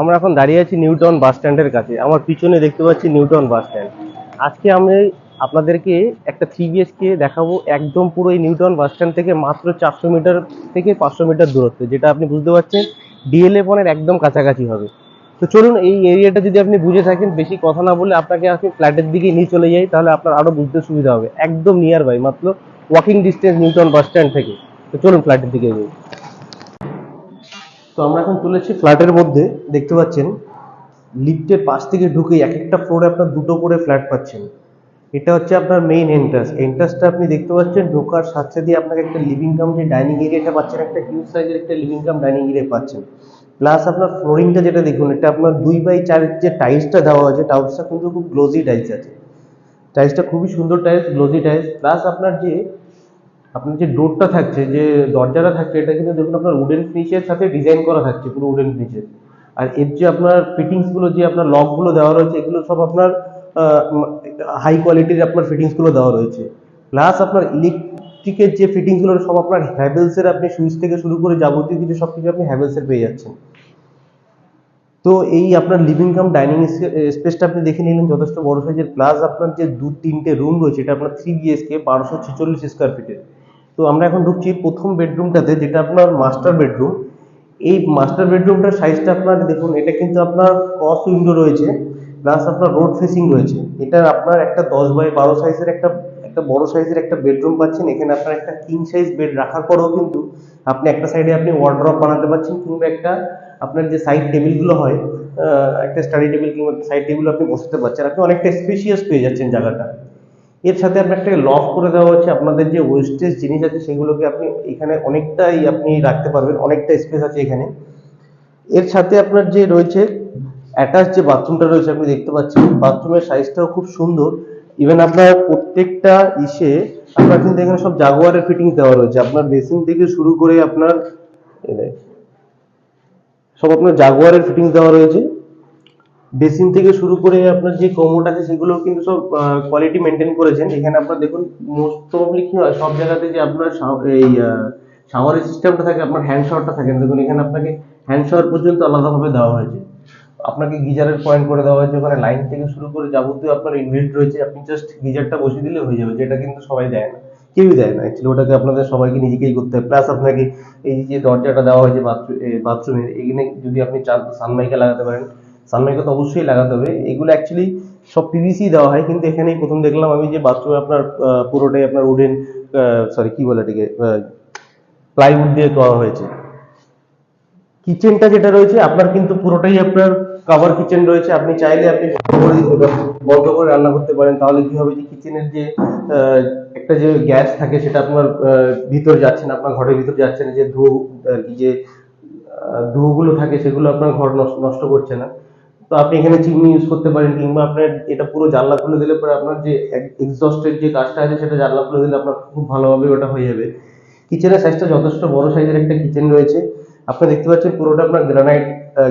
আমরা এখন দাঁড়িয়ে আছি নিউটন বাস স্ট্যান্ডের কাছে। আমার পিছনে দেখতে পাচ্ছি নিউটন বাস স্ট্যান্ড। আজকে আমি আপনাদেরকে একটা থ্রি বিএসকে দেখাবো একদম পুরো এই নিউটাউন বাস স্ট্যান্ড থেকে মাত্র চারশো মিটার থেকে পাঁচশো মিটার দূরত্বে, যেটা আপনি বুঝতে পারছেন ডিএলএ পনেরো একদম কাছাকাছি হবে। তো চলুন, এই এরিয়াটা যদি আপনি বুঝে থাকেন, বেশি কথা না বলে আপনাকে আপনি ফ্ল্যাটের দিকে নিয়ে চলে যাই, তাহলে আপনার আরও বুঝতে সুবিধা হবে। একদম নিয়ার বাই মাত্র walking distance New Town bus stand থেকে। তো চলুন ফ্ল্যাটের দিকে যাই। তো আমরা এখন চলেছি ফ্ল্যাটের মধ্যে। দেখতে পাচ্ছেন, লিফটের পাশ থেকে ঢুকে এক একটা ফ্লোরে আপনার দুটো করে ফ্ল্যাট পাচ্ছেন। এটা হচ্ছে আপনার মেইন এন্ট্রান্স এন্ট্রান্সটা আপনি দেখতে পাচ্ছেন, ঢোকার সাথে সাথে আপনাকে একটা লিভিং কাম যে ডাইনিং এরিয়াটা পাচ্ছেন, একটা হিউজ সাইজের একটা লিভিং কাম ডাইনিং এরিয়া পাচ্ছেন। প্লাস আপনার ফ্লোরিংটা যেটা দেখুন, এটা আপনার দুই বাই চারের যে টাইলসটা দেওয়া হয়েছে টাইলসটা কিন্তু খুব গ্লোজি টাইলস আছে। টাইলসটা খুবই সুন্দর টাইলস গ্লোজি টাইলস প্লাস আপনার যে আপনার যে ডোরটা থাকছে, যে দরজাটা থাকছে, এটা কিন্তু দেখুন আপনার উডেন ফিনিশের সাথে ডিজাইন করা থাকছে, পুরো উডেন ফিনিশের আর এর যে আপনার ফিটিংসগুলো যে আপনার লকগুলো দেওয়া রয়েছে, এগুলো সব আপনার হাই কোয়ালিটির আপনার ফিটিংসগুলো দেওয়া রয়েছে। প্লাস আপনার ইলেকট্রিকের যে ফিটিংসগুলো সব আপনার হ্যাভেলসের আপনি সুইচ থেকে শুরু করে যাবতীয় কিছু সব কিছু আপনি হ্যাভেলসের পেয়ে যাচ্ছেন। তো এই আপনার লিভিং কাম ডাইনিং স্পেসটা আপনি দেখে নিলেন, যথেষ্ট বড় সাইজের প্লাস আপনার যে দু তিনটে রুম রয়েছে, এটা আপনার থ্রি বিএসকে বারোশো ছেচল্লিশ স্কোয়ার ফিটের তো আমরা এখন ঢুকছি প্রথম বেডরুমটাতে যেটা আপনার মাস্টার বেডরুম এই মাস্টার বেডরুমটার সাইজটা আপনার, দেখুন, এটা কিন্তু আপনার ক্রস উইন্ডো রয়েছে প্লাস আপনার রোড ফেসিং রয়েছে। এটা আপনার একটা দশ বাই বারো সাইজের একটা একটা বড় সাইজের একটা বেডরুম পাচ্ছেন। এখানে আপনার একটা কিং সাইজ বেড রাখার পরেও কিন্তু আপনি একটা সাইডে আপনি ওয়ার্ড্রপ বানাতে পারছেন, কিংবা একটা আপনার যে সাইড টেবিলগুলো হয় একটা স্টাডি টেবিল কিংবা সাইড টেবিল আপনি বসাতে পারছেন। আপনি অনেকটা স্পেশিয়াস পেয়ে যাচ্ছেন জায়গাটা। এর সাথে আপনার একটা লক করে দেওয়া হচ্ছে। আপনাদের যে ওয়েস্টেজ জিনিস আছে, সেগুলোকে আপনি এখানে অনেকটাই আপনি রাখতে পারবেন, অনেকটা স্পেস আছে এখানে। এর সাথে আপনার যে রয়েছে অ্যাটাচ যে বাথরুমটা রয়েছে, আপনি দেখতে পাচ্ছেন বাথরুমের সাইজটাও খুব সুন্দর। ইভেন আপনার প্রত্যেকটা ইসে, আপনার কিন্তু এখানে সব জাগুয়ারের ফিটিংস দেওয়া রয়েছে। আপনার বেসিন থেকে শুরু করে আপনার সব আপনার জাগুয়ারের ফিটিংস দেওয়া রয়েছে। বেসিন থেকে শুরু করে আপনার যে কমোড আছে সেগুলো কিন্তু সব কোয়ালিটি মেনটেন করেছেন। এখানে আপনার দেখুন মোস্ট প্রবলি কি হয়, সব জায়গাতে যে আপনার এই শাওয়ারের সিস্টেমটা থাকে, আপনার হ্যান্ড শাওয়ারটা থাকে। দেখুন, এখানে আপনাকে হ্যান্ড শাওয়ার পর্যন্ত আলাদাভাবে দেওয়া হয়েছে। আপনাকে গিজারের পয়েন্ট করে দেওয়া হয়েছে। ওখানে লাইন থেকে শুরু করে যাবতীয় আপনার ইনবিল্ট রয়েছে। আপনি জাস্ট গিজারটা বসিয়ে দিলে হয়ে যাবে, যেটা কিন্তু সবাই দেয় না। কেউই দেয় না অ্যাকচুয়ালি ওটাকে আপনাদের সবাইকে নিজেকেই করতে হয়। প্লাস আপনাকে এই যে দরজাটা দেওয়া হয়েছে বাথরুমের এখানে যদি আপনি চান সানমাইকা লাগাতে পারেন। সানমাইকা তো অবশ্যই লাগাতে হবে। এগুলো অ্যাকচুয়ালি সব পিভিসি দেওয়া হয় কিন্তু এখানেই প্রথম দেখলাম আমি যে বাথরুমে আপনার পুরোটাই আপনার উডেন সরি কি বলে এটাকে প্লাইউড দিয়ে করা হয়েছে। কিচেনটা যেটা রয়েছে আপনার কিন্তু পুরোটাই আপনার কাভার কিচেন রয়েছে। আপনি চাইলে আপনি বন্ধ করে রান্না করতে পারেন। তাহলে কি হবে যে কিচেনের যে একটা যে গ্যাস থাকে সেটা আপনার ভিতর যাচ্ছে না আপনার ঘরের ভিতর যাচ্ছে না। যে কি যে আহ, ধুয়োগুলো থাকে সেগুলো আপনার ঘর নষ্ট করছে না। তো আপনি এখানে চিমনি ইউজ করতে পারেন কিংবা আপনার এটা পুরো জানলা খুলে দিলে পরে আপনার যে এক্সস্টের যে কাজটা আছে সেটা জানলা খুলে দিলে আপনার খুব ভালোভাবে ওটা হয়ে যাবে। কিচেনের সাইজটা যথেষ্ট বড় সাইজের একটা কিচেন রয়েছে। আপনি দেখতে পাচ্ছেন পুরোটা আপনার গ্রানাইট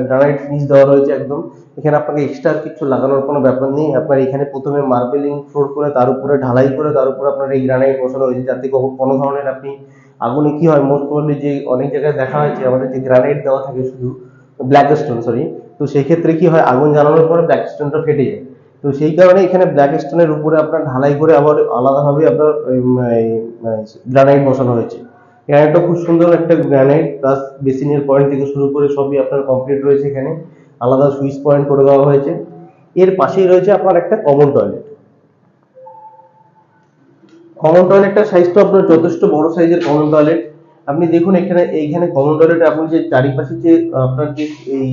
গ্রানাইট ফিনিশ দেওয়া রয়েছে একদম। এখানে আপনাকে এক্সট্রা কিছু লাগানোর কোনো ব্যাপার নেই। আপনার এখানে প্রথমে মার্বেলিং ফ্লোর করে, তার উপরে ঢালাই করে, তার উপরে আপনার এই গ্রানাইট বসানো হয়েছে যাতে কোনো ধরনের আপনি আগুনে কি হয় মোস্ট প্রবলি যে অনেক জায়গায় দেখা হয়েছে, আমাদের যে গ্রানাইট দেওয়া থাকে শুধু ব্ল্যাক স্টোন সরি তো সেই ক্ষেত্রে কি হয়? আগুন জ্বালানোর পরে ব্ল্যাক স্টোনটা ফেটে যায়। তো সেই কারণে এখানে ব্ল্যাক স্টোনের উপরে আপনার ঢালাই করে আবার আলাদাভাবে আপনার গ্রানাইট বসানো হয়েছে। গ্রানাইটটা খুব সুন্দর একটা গ্রানাইট প্লাস বেসিনের পয়েন্ট থেকে শুরু করে সবই আপনার কমপ্লিট রয়েছে এখানে। আলাদা সুইচ পয়েন্ট করে দেওয়া হয়েছে। এর পাশেই রয়েছে আপনার একটা কমন টয়লেট কমন টয়লেটটার সাইজটা আপনার যথেষ্ট বড় সাইজের কমন টয়লেট আপনি দেখুন এখানে, এইখানে কমন টয়লেটে আপনি যে চারিপাশে যে, আপনার যে এই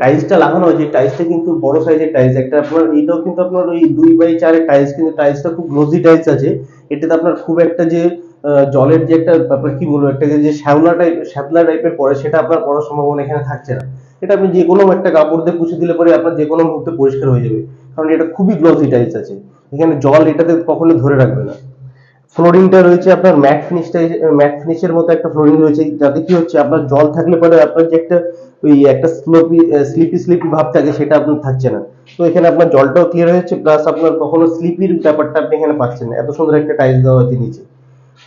টাইলসটা লাগানো হয়েছে টাইলসটা কিন্তু বড় সাইজের টাইলস একটা আপনার, এটাও কিন্তু আপনার ওই দুই বাই চারের টাইলস কিন্তু টাইলসটা খুব গ্লোজি টাইলস আছে। এটাতে আপনার খুব একটা যে জলের যে একটা ব্যাপার কি বলব, একটা যে শ্যাওলা টাইপ শ্যাবলা টাইপের পরে সেটা আপনার পড়ার সম্ভাবনা এখানে থাকছে না। এটা আপনি যে কোনো একটা কাপড় দিয়ে পুছে দিলে পরে আপনার যে কোনো মুহূর্তে পরিষ্কার হয়ে যাবে। কারণ এটা খুবই গ্লোজি টাইলস আছে। এখানে জল এটাতে কখনো ধরে রাখবে না। ফ্লোরিংটা রয়েছে আপনার ম্যাট ফিনিশটা ম্যাট ফিনিশের মতো একটা ফ্লোরিং রয়েছে, যাতে কি হচ্ছে, আপনার জল থাকলে পরে আপনার যে একটা ওই একটা স্লোপি স্লিপি স্লিপি ভাব থাকে, সেটা আপনার থাকছে না। তো এখানে আপনার জলটাও ক্লিয়ার হয়েছে প্লাস আপনার কখনো স্লিপির ব্যাপারটা আপনি এখানে পাচ্ছেন না। এত সুন্দর একটা টাইলস দেওয়া হয়েছে নিচে।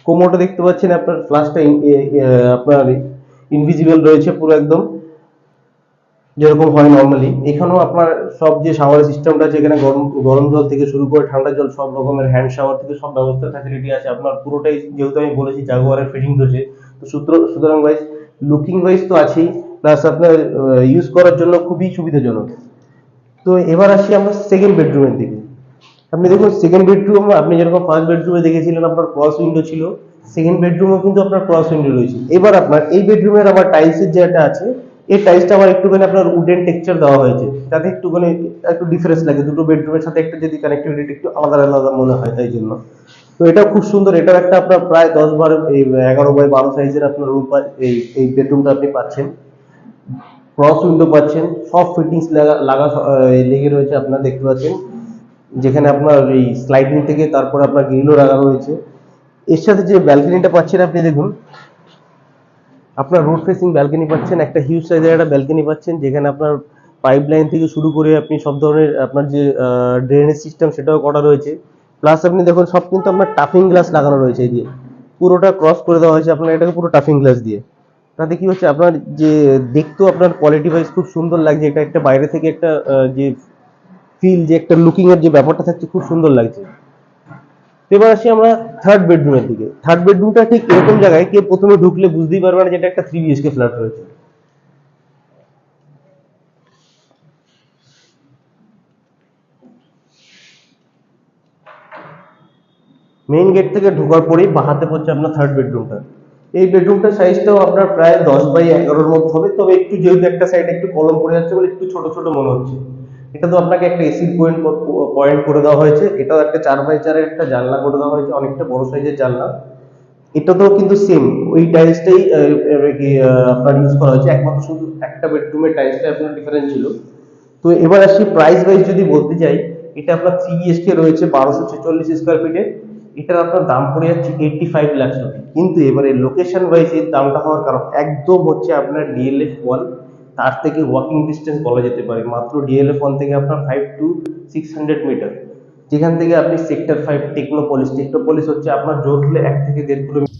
কোমোটা দেখতে পাচ্ছেন আপনার ফ্লাশটা আপনার ইনভিজিবল রয়েছে পুরো একদম। যেরকম হয় নর্মালি এখানেও আপনার সব যে শাওয়ার সিস্টেমটা আছে, এখানে গরম গরম জল থেকে শুরু করে ঠান্ডা জল, সব রকমের হ্যান্ড শাওয়ার থেকে সব ব্যবস্থা ফ্যাসিলিটি আছে। আপনার পুরোটাই, যেহেতু আমি বলেছি জাগুয়ারের ফিটিং রয়েছে। তো সূত্র, সুতরাং ওয়াইজ লুকিং ওয়াইজ তো আছেই। প্লাস আপনার ইউজ করার জন্য খুবই সুবিধাজনক। তো এবার আসি আমরা সেকেন্ড বেডরুমের দিকে। আপনি দেখুন সেকেন্ড বেডরুম আপনি যেরকম ফার্স্ট বেডরুমে দেখেছিলেন আপনার ক্রস উইন্ডো ছিল সেকেন্ড বেডরুমও কিন্তু আপনার ক্রস উইন্ডো রয়েছে। এবার আপনার এই বেডরুমের আবার টাইলসের যেটা আছে, এই টাইলসটা আবার একটুখানি আপনার উডেন টেক্সচার দেওয়া হয়েছে। যাতে একটুখানি, একটু ডিফারেন্স লাগে। দুটো বেডরুমের সাথে একটা যদি কানেক্টিভিটি একটু আলাদা আলাদা মনে হয় তাই জন্য। তো এটা খুব সুন্দর এটাও একটা আপনার প্রায় দশ বারো এগারো বাই বারো সাইজের আপনার রুম এই এই বেডরুমটা আপনি পাচ্ছেন। ক্রস উইন্ডো পাচ্ছেন। সব ফিটিংস লাগা লাগা লেগে রয়েছে, আপনারা দেখতে পাচ্ছেন। যেখানে আপনার এই স্লাইডিং থেকে তারপরে আপনার গ্রিলও লাগানো রয়েছে। এর সাথে যে ব্যালকনিটা পাচ্ছেন আপনি দেখুন। আপনার রোড ফেসিং ব্যালকনি পাচ্ছেন, একটা হিউজ সাইজের একটা ব্যালকনি পাচ্ছেন, যেখানে আপনার পাইপ লাইন থেকে শুরু করে আপনি সব ধরনের আপনার যে ড্রেনেজ সিস্টেম সেটাও করা রয়েছে। প্লাস আপনি দেখুন, সব কিন্তু আপনার টাফিং গ্লাস লাগানো রয়েছে এই দিয়ে। পুরোটা ক্রস করে দেওয়া হয়েছে আপনার এটাকে পুরো টাফিং গ্লাস দিয়ে। তাতে কি হচ্ছে, আপনার যে দেখতেও আপনার কোয়ালিটি ওয়াইজ খুব সুন্দর লাগছে, এটা একটা বাইরে থেকে একটা যে ফিল যে একটা লুকিং এর যে ব্যাপারটা থাকছে খুব সুন্দর লাগছে। এবার আসি আমরা থার্ড বেডরুমের দিকে। থার্ড বেডরুমটা ঠিক এরকম জায়গায় কেউ প্রথমে ঢুকলে বুঝতেই পারবে না যে এটা একটা থ্রি বিএসকে ফ্ল্যাট রয়েছে। মেইন গেট থেকে ঢোকার পরেই বাহাতে পড়ছে আপনার থার্ড বেডরুমটা এই বেডরুমটার সাইজটাও আপনার প্রায় দশ বাই এগারোর মধ্যে হবে। তবে একটু যেহেতু একটা সাইড একটু কলম পড়ে যাচ্ছে বলে একটু ছোট ছোট মনে হচ্ছে। এটা তো আপনাকে একটা এসি পয়েন্ট পয়েন্ট করে দেওয়া হয়েছে। এটাও একটা চার বাই চারের একটা জানলা করে দেওয়া হয়েছে, অনেকটা বড় সাইজের জানলা। এটাতেও কিন্তু সেম ওই টাইলসটাই আপনার ইউজ করা হয়েছে। একমাত্র শুধু একটা বেডরুমের টাইলসটা আপনার ডিফারেন্স ছিল। তো এবার আসি প্রাইস ওয়াইজ যদি বলতে চাই এটা আপনার থ্রি বিএসকে রয়েছে বারোশো ছেচল্লিশ স্কোয়ার ফিটে এটার আপনার দাম পড়ে যাচ্ছে এইটটি ফাইভ লাখ কিন্তু এবারে লোকেশন ওয়াইজ এর দামটা হওয়ার কারণ একদম হচ্ছে আপনার ডিএলএফ ওয়ান তার থেকে ওয়াকিং ডিস্টেন্স বলা যেতে পারে। মাত্র ডিএলএফ ওয়ান থেকে আপনার five to six hundred metre যেখান থেকে আপনি সেক্টর ফাইভ টেকনোপলিস টেকনোপলিস হচ্ছে আপনার জোর হলে এক থেকে দেড় কিলোমিটার